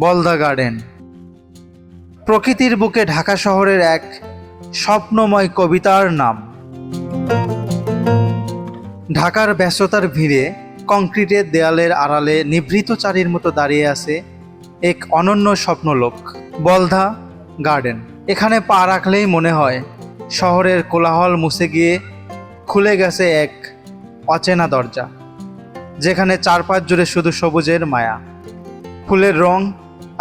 বলদা গার্ডেন। প্রকৃতির বুকে ঢাকা শহরের এক স্বপ্নময় কবিতার নাম। ঢাকার ব্যস্ততার ভিড়ে কংক্রিটের দেয়ালের আড়ালে নিভৃত চারির মতো দাঁড়িয়ে আছে এক অনন্য স্বপ্নলোক, বলধা গার্ডেন। এখানে পা রাখলেই মনে হয় শহরের কোলাহল মুছে গিয়ে খুলে গেছে এক অচেনা দরজা, যেখানে চারপাশ জুড়ে শুধু সবুজের মায়া, ফুলের রং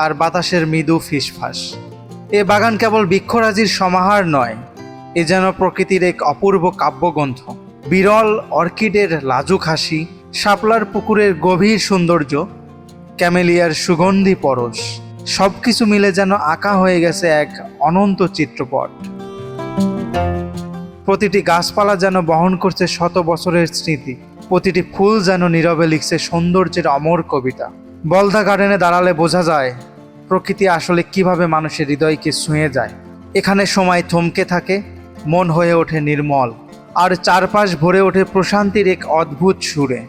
আর বাতাসের মৃদু ফিসফাস। এ বাগান কেবল বৃক্ষরাজির সমাহার নয়, এ যেন প্রকৃতির এক অপূর্ব কাব্যগ্রন্থ। বিরল অর্কিডের লাজুক হাসি, শাপলার পুকুরের গভীর সৌন্দর্য ক্যামেলিয়ার সুগন্ধি পরশ। সব কিছু মিলে যেন আঁকা হয়ে গেছে এক অনন্ত চিত্রপট। প্রতিটি গাছপালা যেন বহন করছে শত বছরের স্মৃতি। প্রতিটি ফুল যেন নীরবে লিখছে সৌন্দর্যের অমর কবিতা। বলদা গার্ডেনে দাঁড়ালে বোঝা যায়, প্রকৃতি আসলে কীভাবে মানুষের হৃদয়কে ছুঁয়ে যায়। এখানে সময় থমকে থাকে, মন হয়ে ওঠে নির্মল, আর চারপাশ ভরে ওঠে প্রশান্তির এক অদ্ভুত সুরে।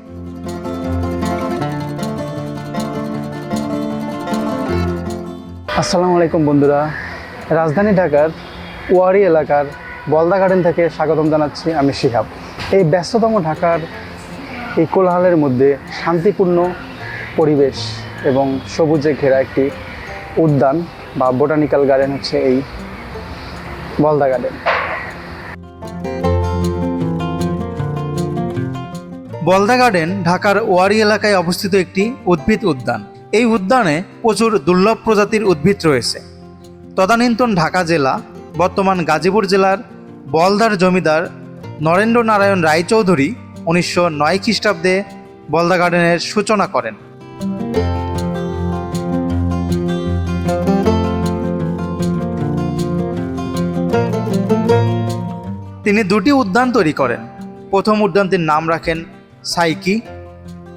আসসালামু আলাইকুম বন্ধুরা। রাজধানী ঢাকার ওয়ারি এলাকার বলদা গার্ডেন থেকে স্বাগতম জানাচ্ছি আমি শিহাব। এই ব্যস্ততম ঢাকার এই কোলাহলের মধ্যে শান্তিপূর্ণ পরিবেশ এবং সবুজে ঘেরা একটি উদ্যান বা বোটানিক্যাল গার্ডেন হচ্ছে এই বলদা গার্ডেন। বলদা গার্ডেন ঢাকার ওয়ারি এলাকায় অবস্থিত একটি উদ্ভিদ উদ্যান। এই উদ্যানে প্রচুর দুর্লভ প্রজাতির উদ্ভিদ রয়েছে। তদানীন্তন ঢাকা জেলা, বর্তমান গাজীপুর জেলার বলদার জমিদার নরেন্দ্র নারায়ণ রায়চৌধুরী উনিশশো নয় খ্রিস্টাব্দে বলদা গার্ডেনের সূচনা করেন। তিনি দুটি উদ্যান তৈরি করেন। প্রথম উদ্যানটির নাম রাখেন সাইকি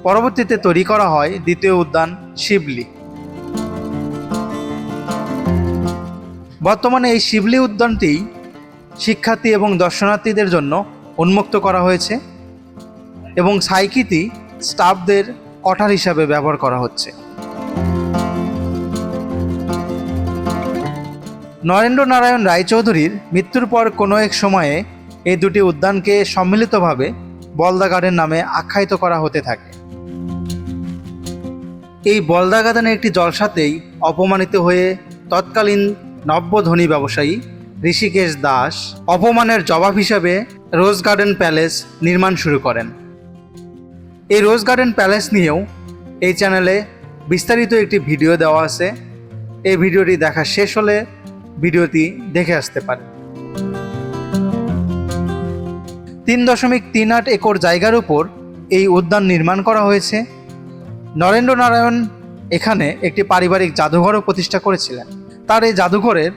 পরবর্তীতে তৈরি করা হয় দ্বিতীয় উদ্যান শিবলি। বর্তমানে এই শিবলি উদ্যানটি শিক্ষার্থী এবং দর্শনার্থীদের জন্য উন্মুক্ত করা হয়েছে এবং সাইকিটি স্টাফদের কঠার হিসাবে ব্যবহার করা হচ্ছে। নরেন্দ্র নারায়ণ রায়চৌধুরীর মৃত্যুর পর কোনো এক সময়ে এই দুটি উদ্যানকে সম্মিলিতভাবে বলদা গার্ডেন নামে আখ্যায়িত করা হতে থাকে। এই বলদা গার্ডেনের একটি জলসাতেই অপমানিত হয়ে তৎকালীন নব্য ধনী ব্যবসায়ী ঋষিকেশ দাস অপমানের জবাব হিসাবে রোজ গার্ডেন প্যালেস নির্মাণ শুরু করেন। এই রোজ গার্ডেন প্যালেস নিয়েও এই চ্যানেলে বিস্তারিত একটি ভিডিও দেওয়া আছে। এই ভিডিওটি দেখা শেষ হলে ভিডিওটি দেখে আসতে পারে তিন দশমিক তিন আট একর জায়গার উপর এই উদ্যান নির্মাণ করা হয়েছে। নরেন্দ্র নারায়ণ এখানে একটি পারিবারিক জাদুঘরও প্রতিষ্ঠা করেছিলেন। তার এই জাদুঘরের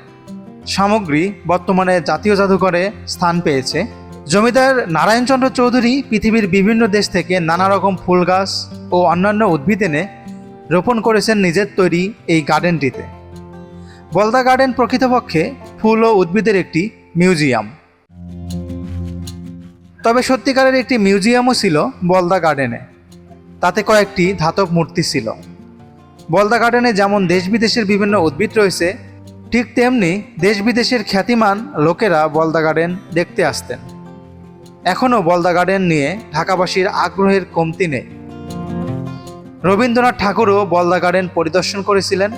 সামগ্রী বর্তমানে জাতীয় জাদুঘরে স্থান পেয়েছে। জমিদার নারায়ণচন্দ্র চৌধুরী পৃথিবীর বিভিন্ন দেশ থেকে নানা রকম ফুল গাছ ও অন্যান্য উদ্ভিদ এনে রোপণ করেছেন নিজের তৈরি এই গার্ডেনটিতে। বলদা গার্ডেন প্রকৃতপক্ষে ফুল ও উদ্ভিদের একটি মিউজিয়াম। তবে সত্যিকারের একটি মিউজিয়ামও ছিল বলদা গার্ডেনে। তাতে কয়েকটি ধাতব মূর্তি ছিল। বলদা গার্ডেনে যেমন দেশ বিদেশের বিভিন্ন উদ্ভিদ রয়েছে, ঠিক তেমনি দেশ বিদেশের খ্যাতিমান লোকেরা বলদা গার্ডেন দেখতে আসতেন। এখনও বলদা গার্ডেন নিয়ে ঢাকাবাসীর আগ্রহের কমতি নেই। রবীন্দ্রনাথ ঠাকুরও বলদা গার্ডেন পরিদর্শন করেছিলেন।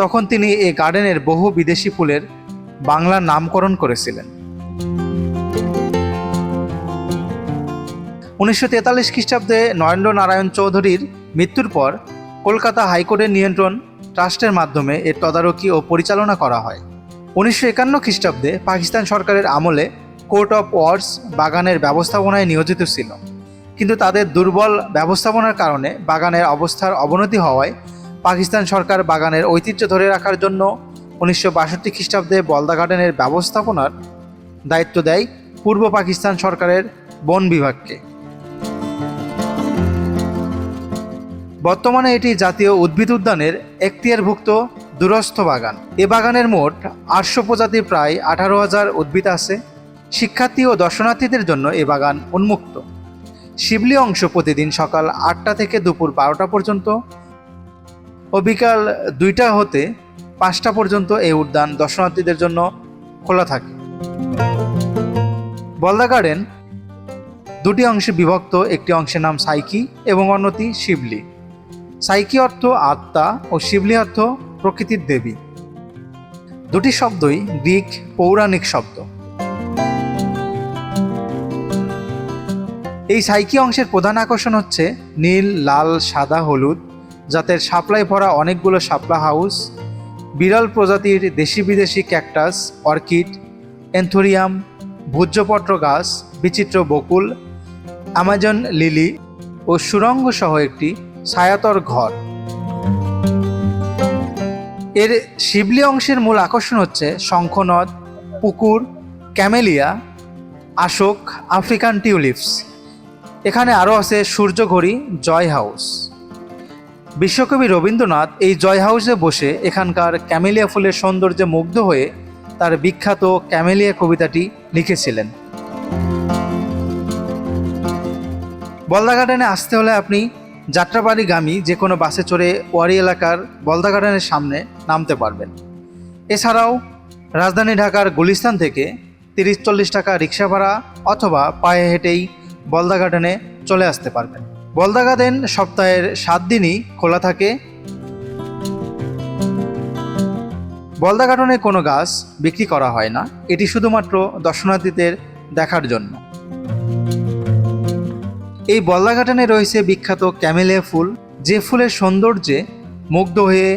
তখন তিনি এই গার্ডেনের বহু বিদেশি ফুলের বাংলা নামকরণ করেছিলেন। উনিশশো তেতাল্লিশ খ্রিস্টাব্দে নরেন্দ্র নারায়ণ চৌধুরীর মৃত্যুর পর কলকাতা হাইকোর্টের নিয়ন্ত্রণ ট্রাস্টের মাধ্যমে এর তদারকি ও পরিচালনা করা হয়। উনিশশো একান্ন খ্রিস্টাব্দে পাকিস্তান সরকারের আমলে কোর্ট অফ ওয়ার্ডস বাগানের ব্যবস্থাপনায় নিয়োজিত ছিল। কিন্তু তাদের দুর্বল ব্যবস্থাপনার কারণে বাগানের অবস্থার অবনতি হওয়ায় পাকিস্তান সরকার বাগানের ঐতিহ্য ধরে রাখার জন্য উনিশশো বাষট্টি খ্রিস্টাব্দে বলদা গার্ডেনের ব্যবস্থাপনার দায়িত্ব দেয় পূর্ব পাকিস্তান সরকারের বন বিভাগকে। বর্তমানে এটি জাতীয় উদ্ভিদ উদ্যানের এখতিয়ারভুক্ত দূরস্থ বাগান। এ বাগানের মোট আটশো প্রজাতির প্রায় আঠারো হাজার উদ্ভিদ আছে। শিক্ষার্থী ও দর্শনার্থীদের জন্য এ বাগান উন্মুক্ত। শিবলি অংশ প্রতিদিন সকাল আটটা থেকে দুপুর বারোটা পর্যন্ত ও বিকাল দুইটা হতে পাঁচটা পর্যন্ত এই উদ্যান দর্শনার্থীদের জন্য খোলা থাকে। বলদা গার্ডেন দুটি অংশে বিভক্ত। একটি অংশের নাম সাইকি এবং অন্যটি শিবলি। সাইকি অর্থ আত্মা ও শিবলি অর্থ প্রকৃতির দেবী। দুটি শব্দই গ্রিক পৌরাণিক শব্দ। এই সাইকি অংশের প্রধান আকর্ষণ হচ্ছে নীল, লাল, সাদা, হলুদ জাতের সাপ্লাই ভরা অনেকগুলো শাপলা হাউস, বিরল প্রজাতির দেশি বিদেশি ক্যাকটাস, অর্কিড, এন্থোরিয়াম ভোজ্যপত্র গাছ, বিচিত্র বকুল, অ্যামাজন লিলি ও সুরঙ্গ সহ একটি ছায়াতর ঘর। এর শিবলি অংশের মূল আকর্ষণ হচ্ছে শঙ্খনদ, পুকুর, ক্যামেলিয়া আশোক আফ্রিকান টিউলিপস। এখানে আরও আছে সূর্যঘড়ি জয় হাউস। বিশ্বকবি রবীন্দ্রনাথ এই জয় হাউসে বসে এখানকার ক্যামেলিয়া ফুলের সৌন্দর্যে মুগ্ধ হয়ে তার বিখ্যাত ক্যামেলিয়া কবিতাটি লিখেছিলেন। বলদা গার্ডেনে আসতে হলে আপনি যাত্রাবাড়িগামী যে কোনো বাসে চড়ে ওয়ারি এলাকার বলদা গার্ডেনের সামনে নামতে পারবেন। এছাড়াও রাজধানী ঢাকার গুলিস্তান থেকে তিরিশ চল্লিশ টাকা রিক্সা ভাড়া অথবা পায়ে হেঁটেই বলদা গার্ডেনে চলে আসতে পারবেন। বলদা গার্ডেন সপ্তাহের সাত দিনই খোলা থাকে। বলদা গার্ডেনে কোনো গাছ বিক্রি করা হয় না। এটি শুধুমাত্র দর্শনার্থীদের দেখার জন্য। এই গার্ডেনে রয়েছে বিখ্যাত ক্যামেলিয়া ফুল, যে ফুলের সৌন্দর্যে মুগ্ধ হয়ে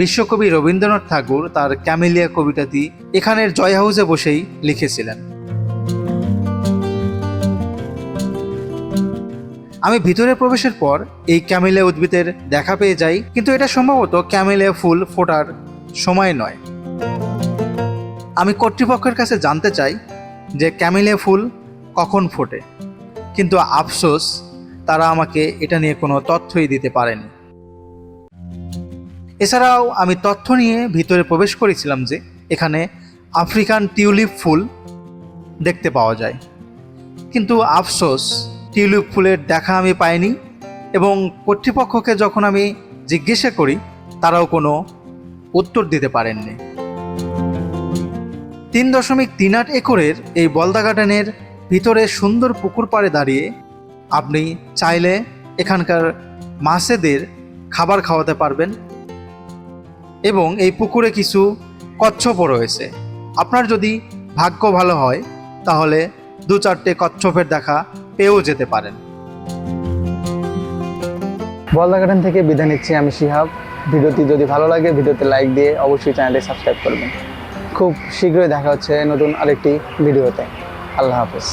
বিশ্বকবি রবীন্দ্রনাথ ঠাকুর তার ক্যামেলিয়া কবিতাটি এখানের জয় হাউসে বসেই লিখেছিলেন। আমি ভিতরে প্রবেশের পর এই ক্যামেলিয়া উদ্ভিদের দেখা পেয়ে যাই, কিন্তু এটা সম্ভবত ক্যামেলিয়া ফুল ফোটার সময় নয়। আমি কর্তৃপক্ষের কাছে জানতে চাই যে ক্যামেলিয়া ফুল কখন ফোটে। কিন্তু আফসোস, তারা আমাকে এটা নিয়ে কোনো তথ্যই দিতে পারেনি। এছাড়াও আমি তথ্য নিয়ে ভিতরে প্রবেশ করেছিলাম যে এখানে আফ্রিকান টিউলিপ ফুল দেখতে পাওয়া যায়। কিন্তু আফসোস, টিউলিপ ফুলের দেখা আমি পাইনি এবং কর্তৃপক্ষকে যখন আমি জিজ্ঞাসা করি, তারাও কোনো উত্তর দিতে পারেননি। তিন দশমিক তিন আট একরের এই বলদা গার্ডেনের ভিতরে সুন্দর পুকুর পাড়ে দাঁড়িয়ে আপনি চাইলে এখানকার মাছেদের খাবার খাওয়াতে পারবেন। এবং এই পুকুরে কিছু কচ্ছপও রয়েছে। আপনার যদি ভাগ্য ভালো হয়, তাহলে দু চারটে কচ্ছপের দেখা পেয়েও যেতে পারেন। বলদা গার্ডেন থেকে বিদায় নিচ্ছি আমি শিহাব। ভিডিওটি যদি ভালো লাগে, ভিডিওতে লাইক দিয়ে অবশ্যই চ্যানেলটি সাবস্ক্রাইব করবেন। খুব শীঘ্রই দেখা হচ্ছে নতুন আরেকটি ভিডিওতে। আল্লাহ হাফেজ।